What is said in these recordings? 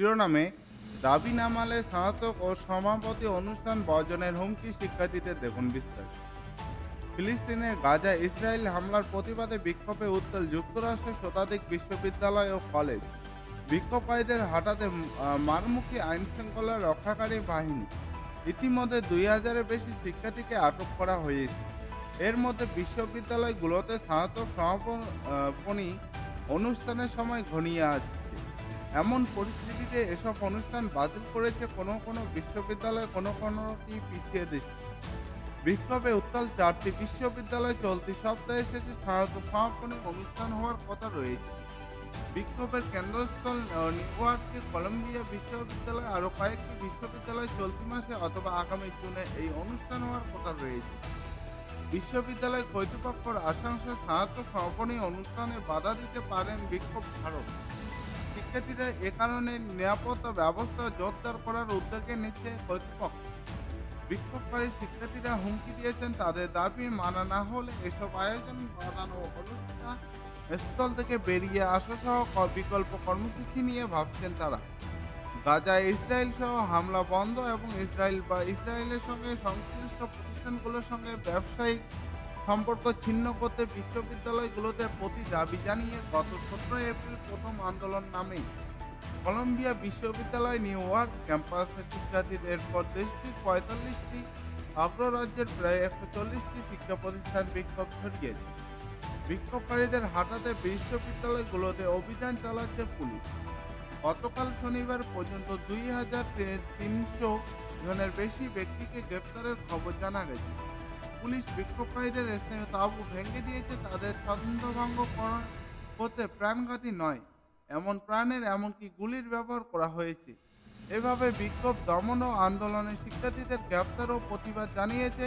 শিরোনামে দাবি না মানলে স্নাতক ও সমাপতি অনুষ্ঠান বর্জনের হুমকি শিক্ষার্থীদের দেখুন বিস্তারিত। ফিলিস্তিনের গাজা ইসরায়েল হামলার প্রতিবাদে বিক্ষোভে উত্তাল যুক্তরাষ্ট্রের শতাধিক বিশ্ববিদ্যালয় ও কলেজ। বিক্ষোভকারীদের হাঁটাতে মারমুখী আইন শৃঙ্খলা রক্ষাকারী বাহিনী। ইতিমধ্যে দুই হাজারের বেশি শিক্ষার্থীকে আটক করা হয়েছে। এর মধ্যে বিশ্ববিদ্যালয়গুলোতে স্নাতক সমাপনী অনুষ্ঠানের সময় ঘনিয়ে আসছে। এমন পরিস্থিতিতে এসব অনুষ্ঠান বাতিল করেছে কোনো কোনো বিশ্ববিদ্যালয় কোনো কোনোটি পিছিয়ে দিচ্ছে। বিক্ষোভে উত্তাল চারটি বিশ্ববিদ্যালয় চলতি সপ্তাহে শেষে স্নাতক সমাপনী অনুষ্ঠান হওয়ার কথা রয়েছে। বিক্ষোভের কেন্দ্রস্থল আহ, কলম্বিয়া বিশ্ববিদ্যালয় আরও কয়েকটি বিশ্ববিদ্যালয় চলতি মাসে অথবা আগামী জুনে এই অনুষ্ঠান হওয়ার কথা রয়েছে। বিশ্ববিদ্যালয় কর্তৃপক্ষর আশঙ্কা স্নাতক সমাপনী অনুষ্ঠানে বাধা দিতে পারেন বিক্ষোভ ভারত। শিক্ষার্থীরা এ কারণে নিরাপত্তা ব্যবস্থা জোরদার করার উদ্যোগে নিচ্ছে কর্তৃপক্ষ। বিক্ষোভকারী শিক্ষার্থীরা হুমকি দিয়েছেন, তাদের দাবি মানা না হলে এসব আয়োজন বাড়ানো অনুষ্ঠান স্থল থেকে বেরিয়ে আসা সহ বিকল্প কর্মসূচি নিয়ে ভাবছেন তারা। গাজায় ইসরায়েল সহ হামলা বন্ধ এবং ইসরায়েল বা ইসরায়েলের সঙ্গে সংশ্লিষ্ট প্রতিষ্ঠানগুলোর সঙ্গে ব্যবসায়িক সম্পর্ক ছিন্ন করতে বিশ্ববিদ্যালয়গুলোতে প্রতি দাবি জানিয়ে গত সতেরো এপ্রিল প্রথম আন্দোলন নামে কলম্বিয়া বিশ্ববিদ্যালয় নিউ ইয়র্ক ক্যাম্পাসের শিক্ষার্থীদের এরপর দেশটির পঁয়তাল্লিশটি অগ্ররাজ্যের প্রায় একশো চল্লিশটি শিক্ষা প্রতিষ্ঠান বিক্ষোভ ছড়িয়েছে। বিক্ষোভকারীদের হাঁটাতে বিশ্ববিদ্যালয়গুলোতে অভিযান চালাচ্ছে পুলিশ। গতকাল শনিবার পর্যন্ত দুই হাজার তিনশো জনের বেশি ব্যক্তিকে গ্রেপ্তারের খবর জানা গেছে। পুলিশ বিক্ষোভকারীদের স্থানীয় তাঁবু ভেঙে দিয়েছে, তাদের ছন্দভঙ্গ করা করতে প্রাণঘাতী নয়। এমন প্রাণের এমনকি গুলির ব্যবহার করা হয়েছে। এভাবে বিক্ষোভ, দমন ও আন্দোলনে শিক্ষার্থীদের গ্রেপ্তার ও প্রতিবাদ জানিয়েছে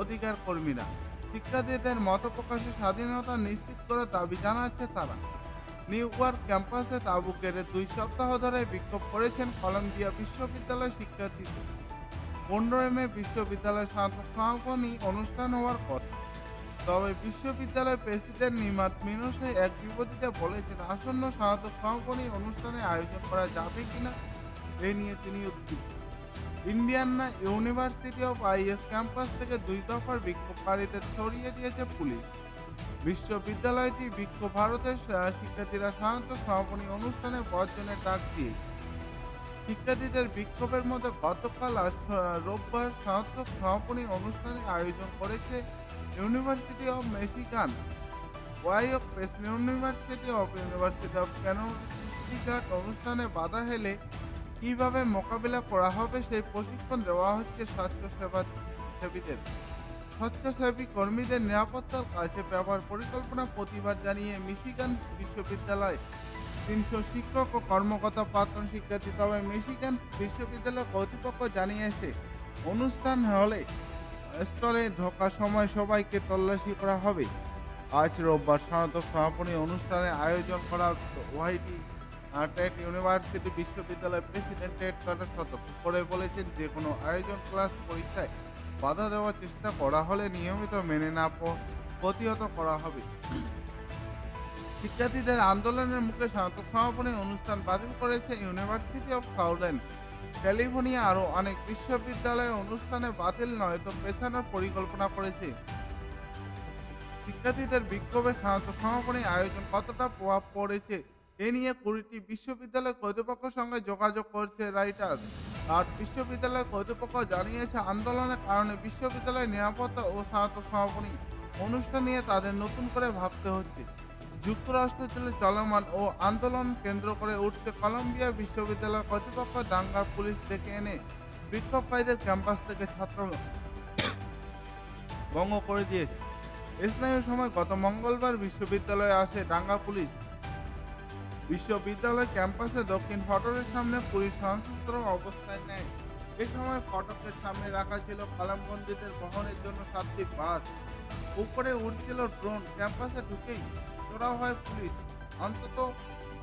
অধিকার কর্মীরা। শিক্ষার্থীদের মত প্রকাশের স্বাধীনতা নিশ্চিত করে দাবি জানাচ্ছে তারা। নিউ ইয়র্ক ক্যাম্পাসে তাঁবু কেড়ে দুই সপ্তাহ ধরে বিক্ষোভ করেছেন কলম্বিয়া বিশ্ববিদ্যালয়ের শিক্ষার্থীদের পনেরোই মে বিশ্ববিদ্যালয় স্নাতক সমাপনী অনুষ্ঠান হওয়ার কথা তবে বিশ্ববিদ্যালয় প্রেসিডেন্ট নিমাত মিনুসে এক বিবৃতিতে বলেছেন, আসন্ন স্নাতক সমাপনী অনুষ্ঠানে আয়োজন করা যাবে কিনা এ নিয়ে তিনি উদ্বিগ্ন। ইন্ডিয়ানা ইউনিভার্সিটি অফ আইএস ক্যাম্পাস থেকে দুই দফার বিক্ষোভকারীদের সরিয়ে দিয়েছে পুলিশ। বিশ্ববিদ্যালয়টি বিক্ষোভ ভারতের শিক্ষার্থীরা স্নাতক সমাপনী অনুষ্ঠানে বর্জনের ডাক দিয়ে শিক্ষার্থীদের বিক্ষোভের মধ্যে গতকাল রোববার স্নাতক সমাপনী অনুষ্ঠানে আয়োজন করেছে university of Michigan. ওয়াইওক press university of university of Connecticut অনুষ্ঠানে বাধা হেলে কীভাবে মোকাবিলা করা হবে সেই প্রশিক্ষণ দেওয়া হচ্ছে স্বাস্থ্যসেবা সেবীদের। স্বেচ্ছাসেবী কর্মীদের নিরাপত্তার কাছে ব্যবহার পরিকল্পনা প্রতিবাদ জানিয়ে মিশিগান বিশ্ববিদ্যালয় তিনশো শিক্ষক ও কর্মকর্তা প্রাক্তন শিক্ষার্থী তবে মিশিগান বিশ্ববিদ্যালয় কর্তৃপক্ষ জানিয়েছে, অনুষ্ঠান হলে স্থলে ঢোকার সময় সবাইকে তল্লাশি করা হবে। আজ রোববার স্নাতক সমাপনী অনুষ্ঠানে আয়োজন করা ওয়াইটি টেট ইউনিভার্সিটি বিশ্ববিদ্যালয়ের প্রেসিডেন্ট টেট কাটার সতর্ক করে বলেছেন, যে কোনো আয়োজন ক্লাস পরীক্ষায় বাধা দেওয়ার চেষ্টা করা হলে নিয়মিত মেনে না প্রতিহত করা হবে। শিক্ষার্থীদের আন্দোলনের মুখে স্নাতক সমাপনী অনুষ্ঠান বাতিল করেছে ইউনিভার্সিটি অফ সাউদার্ন ক্যালিফোর্নিয়া আরও অনেক বিশ্ববিদ্যালয়ে অনুষ্ঠানে বাতিল নয়, তো পেছানোর পরিকল্পনা করেছে। শিক্ষার্থীদের বিক্ষোভে স্নাতক সমাপনী আয়োজন কতটা প্রভাব পড়েছে, এ নিয়ে কুড়িটি বিশ্ববিদ্যালয় কর্তৃপক্ষের সঙ্গে যোগাযোগ করছে রাইটার্স আর বিশ্ববিদ্যালয় কর্তৃপক্ষ জানিয়েছে, আন্দোলনের কারণে বিশ্ববিদ্যালয়ের নিরাপত্তা ও স্নাতক সমাপনী অনুষ্ঠান নিয়ে তাদের নতুন করে ভাবতে হচ্ছে। যুক্তরাষ্ট্র চলমান ও আন্দোলন কেন্দ্র করে উঠছে কলম্বিয়া বিশ্ববিদ্যালয় কর্তৃপক্ষ দাঙ্গার পুলিশ ডেকে এনে বিক্ষোভকারীদের ক্যাম্পাস থেকে ছাত্র ভঙ্গ করে দিয়েছে। স্থানীয় সময় গত মঙ্গলবার বিশ্ববিদ্যালয়ে আসে ডাঙ্গা পুলিশ। বিশ্ববিদ্যালয় ক্যাম্পাসে দক্ষিণ ফটকের সামনে পুলিশ সশস্ত্র অবস্থায় নেয়। এ সময় ফটকের সামনে রাখা ছিল কলামবন্দীদের বহনের জন্য সাতটি বাস। উপরে উঠছিল ড্রোন। ক্যাম্পাসে ঢুকেই চোরা হয় পুলিশ। অন্তত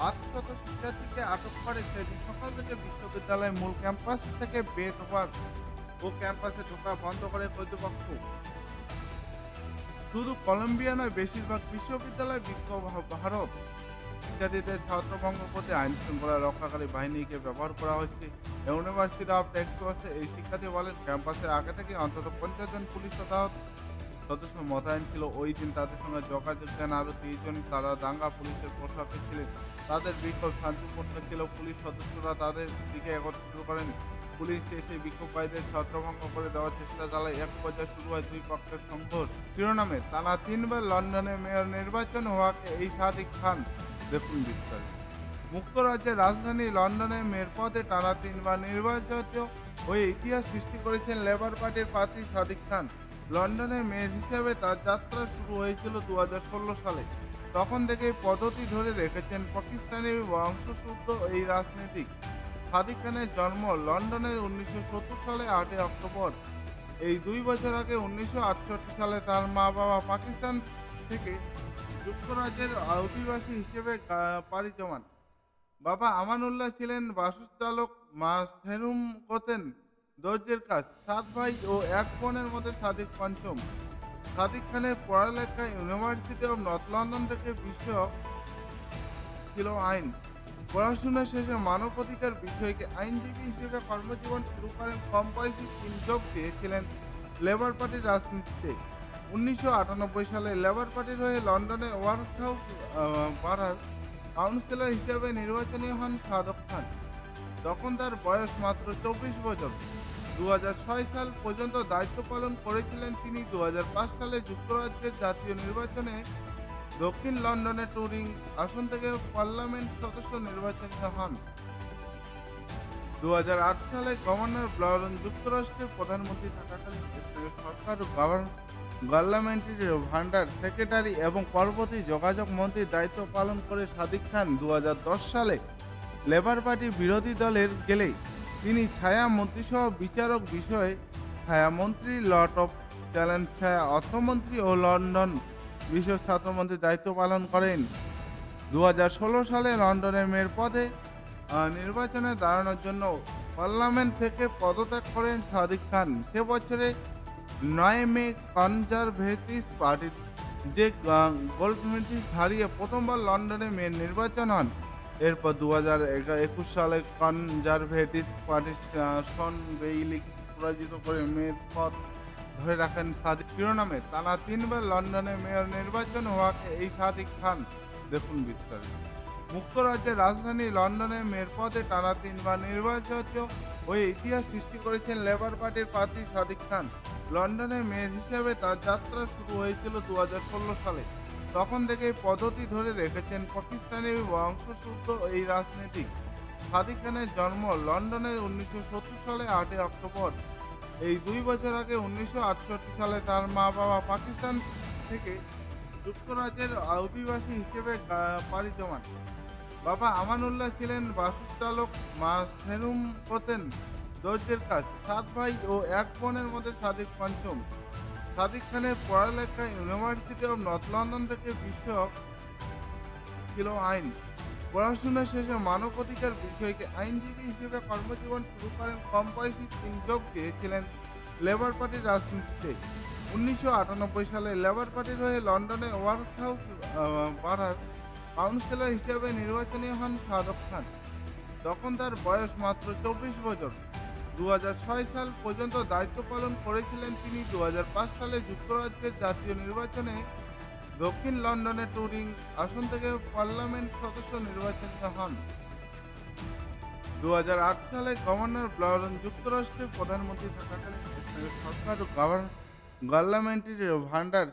আটশত শিক্ষার্থীকে আটক করে সেদিন সকাল থেকে বিশ্ববিদ্যালয়ের মূল ক্যাম্পাস থেকে বের হওয়ার ও ক্যাম্পাসে ঢোকা বন্ধ করে কর্তৃপক্ষ। শুধু কলম্বিয়া নয়, বেশিরভাগ বিশ্ববিদ্যালয় বিক্ষোভ ভারত। শিক্ষার্থীদের ছত্রভঙ্গ করতে আইন শৃঙ্খলা রক্ষাকারী বাহিনীকে ব্যবহার করা হচ্ছে ইউনিভার্সিটি অফ টেক্সটে এই শিক্ষার্থী বলেন, ক্যাম্পাসের আগে থেকে অন্তত পঞ্চাশ জন পুলিশ তথা সদস্য মোতায়েন ছিল ওই দিন তাদের সঙ্গে যোগাযোগ দেন আরও তিরিশ জন তারা দাঙ্গা পুলিশের পোশাকে ছিলেন। তাদের বিক্ষোভ শান্তিপূর্ণ ছিল। পুলিশ সদস্যরা তাদের দিকে একত্রিত করেন। পুলিশ এসে বিক্ষোভকারীদের ছত্রভঙ্গ করে দেওয়ার চেষ্টা চালায়। এক পর্যায়ে শুরু হয় দুই পক্ষের সংঘর্ষ। শিরোনামে টানা তিনবার লন্ডনে মেয়র নির্বাচন হওয়াকে এই সাদিক খান দেখুন বিস্তারিত। মুক্তরাজ্যের রাজধানী লন্ডনে মেয়র পদে টানা তিনবার নির্বাচিত হয়ে ইতিহাস সৃষ্টি করেছেন লেবার পার্টির প্রার্থী সাদিক খান। লন্ডনের মেয়র হিসেবে তার যাত্রা শুরু হয়েছিল দু হাজার ষোলো সালে। তখন থেকে পদ্ধতি ধরে রেখেছেন পাকিস্তানি বংশোদ্ভূত এই রাজনীতিক। সাদিক খানের জন্ম লন্ডনে উনিশশো সত্তর সালে আটই অক্টোবর। এই দুই বছর আগে উনিশশো আটষট্টি সালে তার মা বাবা পাকিস্তান থেকে যুক্তরাজ্যের অধিবাসী হিসেবে পাড়ি জমান। বাবা আমানুল্লাহ ছিলেন বাসচালক মা সেরুম করতেন দর্জের কাজ। সাত ভাই ও এক বোনের মধ্যে সাদিক পঞ্চম। সাদিক খানের পড়ালেখা ইউনিভার্সিটি অফ নর্থ লন্ডন থেকে বিশ্ব ছিল আইন। পড়াশোনা শেষে মানবাধিকার বিষয়কে আইনজীবী হিসেবে কর্মজীবন শুরু করেন কম বয়সী তিনি যোগ দিয়েছিলেন লেবার পার্টির রাজনীতিতে। উনিশশো আটানব্বই সালে লেবার পার্টির হয়ে লন্ডনে ওয়ার্ক হাউস পাড়ার কাউন্সিলর হিসেবে নির্বাচনী হন সাদক খান। তখন তার বয়স মাত্র চব্বিশ বছর। দু হাজার ছয় সাল পর্যন্ত দায়িত্ব পালন করেছিলেন তিনি। দু হাজার পাঁচ সালে যুক্তরাজ্যের জাতীয় নির্বাচনে দক্ষিণ লন্ডনে টুরিং আসন থেকে পার্লামেন্ট সদস্য নির্বাচিত হন। দু হাজার আট সালে গভর্নর ব্লাউরন যুক্তরাষ্ট্রের প্রধানমন্ত্রী থাকাকালীন সরকার পার্লামেন্টারি ভান্ডার সেক্রেটারি এবং পরবর্তী যোগাযোগ মন্ত্রীর দায়িত্ব পালন করে সাদিক খান। দু হাজার দশ সালে লেবার পার্টি বিরোধী দলের গেলে তিনি ছায়া মন্ত্রীসহ বিচারক বিষয়ে ছায়ামন্ত্রী, লর্ড অফ চ্যালেঞ্জ ছায়া অর্থমন্ত্রী ও লন্ডন বিশ্ব ছাত্রমন্ত্রীর দায়িত্ব পালন করেন। দু হাজার ষোলো সালে লন্ডনের মেয়র পদে নির্বাচনে দাঁড়ানোর জন্য পার্লামেন্ট থেকে পদত্যাগ করেন সাদিক খান। সে বছরে নয় মে কনজারভেটিভ পার্টির যে গোল্ডমিটিস হারিয়ে প্রথমবার লন্ডনে মেয়র নির্বাচন হন এরপর দু হাজার একুশ সালে কনজারভেটিভ পার্টির শন বেইলি পরাজিত করে মেয়র পদ ধরে রাখেন সাদিক। শিরোনামে টানা তিনবার লন্ডনে মেয়র নির্বাচন হওয়াকে এই সাদিক খান। দেখুন বিস্তারিত। মুক্তরাজ্যের রাজধানী লন্ডনে মেয়র পদে টানা তিনবার নির্বাচিত হয়ে ইতিহাস সৃষ্টি করেছেন লেবার পার্টির প্রার্থী সাদিক খান। লন্ডনের মেয়র হিসেবে তার যাত্রা শুরু হয়েছিল দু হাজার ষোলো সালে। তখন থেকে পদ্ধতি ধরে রেখেছেন পাকিস্তানি বংশোদ্ভূত এই রাজনীতিক। সাদিক খানের জন্ম লন্ডনে উনিশশো সত্তর সালে, আটই অক্টোবর। এই দুই বছর আগে উনিশশো আটষট্টি সালে তার মা বাবা পাকিস্তান থেকে যুক্তরাজ্যের অভিবাসী হিসেবে পাড়ি জমান। বাবা আমানুল্লাহ ছিলেন বাসচালক মা সেরুম করতেন দর্জের কাজ, সাত ভাই ও এক বোনের মধ্যে সাদিক পঞ্চম। সাদিক খানের পড়ালেখা ইউনিভার্সিটি অব নর্থ লন্ডন থেকে বিষয়ক ছিল আইন। পড়াশোনা শেষে মানবাধিকার বিষয়কে আইনজীবী হিসেবে কর্মজীবন শুরু করেন কম বয়সী তিনি যোগ দিয়েছিলেন লেবার পার্টির রাজনীতিতে। উনিশশো আটানব্বই সালে লেবার পার্টির হয়ে লন্ডনে ওয়ার্ক হাউস পাড়ার কাউন্সিলর হিসেবে নির্বাচনী হন সাদক খান। তখন তার বয়স মাত্র চব্বিশ বছর। দু হাজার ছয় সাল পর্যন্ত দায়িত্ব পালন করেছিলেন তিনি। দু হাজার পাঁচ সালে যুক্তরাজ্যের জাতীয় নির্বাচনে দক্ষিণ লন্ডনে টুরিং আসন থেকে পার্লামেন্ট সদস্য নির্বাচিত হন। দু হাজার আট সালে গভর্নর ব্লাউরন যুক্তরাষ্ট্রের প্রধানমন্ত্রী থাকাকালীন সরকার ও গভর্ন পার্লামেন্টারি ভান্ডার